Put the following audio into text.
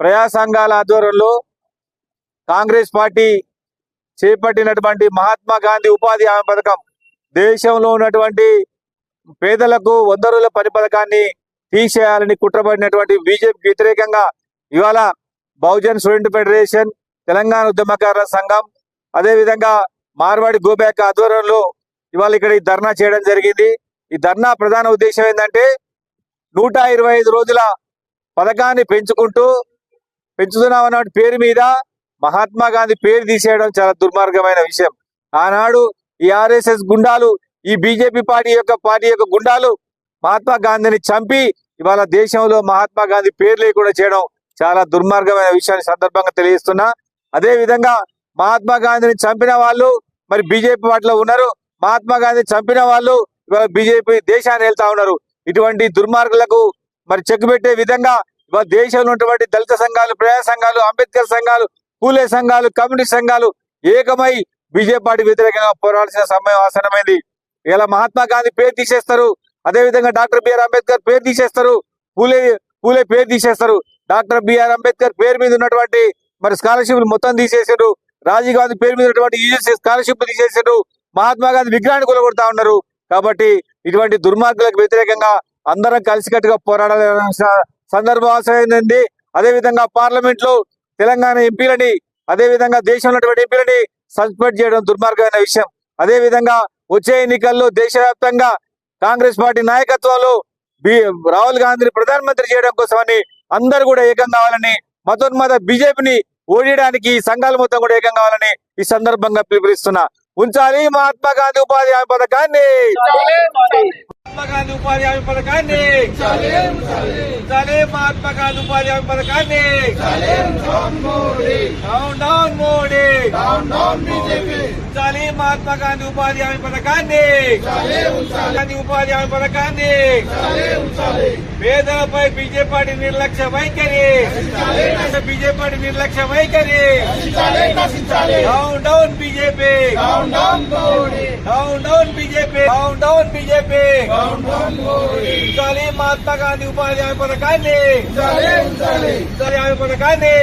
ప్రజా సంఘాల ఆధ్వర్యంలో కాంగ్రెస్ పార్టీ చేపట్టినటువంటి మహాత్మా గాంధీ ఉపాధి హామీ పథకం దేశంలో ఉన్నటువంటి పేదలకు వంద రోజుల పని పథకాన్ని తీసేయాలని కుట్రపడినటువంటి బీజేపీ వ్యతిరేకంగా ఇవాళ బహుజన్ స్టూడెంట్ ఫెడరేషన్ తెలంగాణ ఉద్యమకారుల సంఘం అదేవిధంగా మార్వాడి గోబ్యాక్ ఆధ్వర్యంలో ఇవాళ ఇక్కడ ఈ ధర్నా చేయడం జరిగింది. ఈ ధర్నా ప్రధాన ఉద్దేశం ఏంటంటే నూట ఇరవై ఐదు రోజుల పథకాన్ని పెంచుకుంటూ పెంచుతున్నామన్న పేరు మీద మహాత్మా గాంధీ పేరు తీసేయడం చాలా దుర్మార్గమైన విషయం. ఆనాడు ఈ ఆర్ఎస్ఎస్ గుండాలు ఈ బీజేపీ పార్టీ యొక్క పార్టీ యొక్క గుండాలు మహాత్మా గాంధీని చంపి ఇవాళ దేశంలో మహాత్మా గాంధీ పేరు లేకుండా చేయడం చాలా దుర్మార్గమైన విషయాన్ని సందర్భంగా తెలియజేస్తున్నా. అదే విధంగా మహాత్మా గాంధీని చంపిన వాళ్ళు మరి బీజేపీ పార్టీలో ఉన్నారు. మహాత్మా గాంధీ చంపిన వాళ్ళు ఇవాళ బీజేపీ దేశాన్ని వెళ్తా ఉన్నారు. ఇటువంటి దుర్మార్గులకు మరి చెక్ పెట్టే విధంగా ఇవాళ దేశంలో ఉన్నటువంటి దళిత సంఘాలు ప్రజా సంఘాలు అంబేద్కర్ సంఘాలు కూలే సంఘాలు కమ్యూనిస్ట్ సంఘాలు ఏకమై బీజేపీ పార్టీ వ్యతిరేకంగా పోరాడాల్సిన సమయం ఆసనమైంది ఇలా మహాత్మా గాంధీ పేరు తీసేస్తారు. అదే విధంగా డాక్టర్ బిఆర్ అంబేద్కర్ పేరు తీసేస్తారు. పూలే పూలే పేరు తీసేస్తారు. డాక్టర్ బిఆర్ అంబేద్కర్ పేరు మీద ఉన్నటువంటి మరి స్కాలర్షిప్ మొత్తం తీసేసారు రాజీవ్ గాంధీ పేరు మీద ఉన్నటువంటి యూజీసీ స్కాలర్షిప్ తీసేసారు మహాత్మా గాంధీ విగ్రహాన్ని కొలగొడతా ఉన్నారు. కాబట్టి ఇటువంటి దుర్మార్గులకు వ్యతిరేకంగా అందరం కలిసికట్టుగా పోరాడాలన్న స- సందర్భం అదే విధంగా పార్లమెంట్లో తెలంగాణ ఎంపీలని అదే విధంగా దేశంలో ఉన్నటువంటి ఎంపీలని సస్పెండ్ చేయడం దుర్మార్గమైన విషయం. అదే విధంగా వచ్చే ఎన్నికల్లో దేశవ్యాప్తంగా కాంగ్రెస్ పార్టీ నాయకత్వంలో బి- రాహుల్ గాంధీని ప్రధానమంత్రి చేయడం కోసమని అందరూ కూడా ఏకం కావాలని మతోన్మత బీజేపీని ఓడియడానికి ఈ సంఘాలు మొత్తం కూడా ఏకం కావాలని ఈ సందర్భంగా పిలుపునిస్తున్నా. ఉంచాలి మహాత్మా గాంధీ ఉపాధి హామీ పథకాన్ని! మహాత్మా గాంధీ ఉపాధి హామీ పథకాన్ని. ఉంచాలి మహాత్మా గాంధీ ఉపాధి హామీ పథకాన్ని. Down down Modi. ఉంచాలి మహాత్మా గాంధీ ఉపాధి హామీ పథకాన్ని గాంధీ ఉపాధి హామీ పథకాన్ని పేదలపై బీజేపీ పార్టీ నిర్లక్ష్య వైఖరి బీజేపీ పార్టీ నిర్లక్ష్య వైఖరి down down BJP down down BJP down down BJP ఉంచాలి మహాత్మా గాంధీ ఉపాధి హామీ పథకాన్ని ఉంచాలి హామీ పథకాన్ని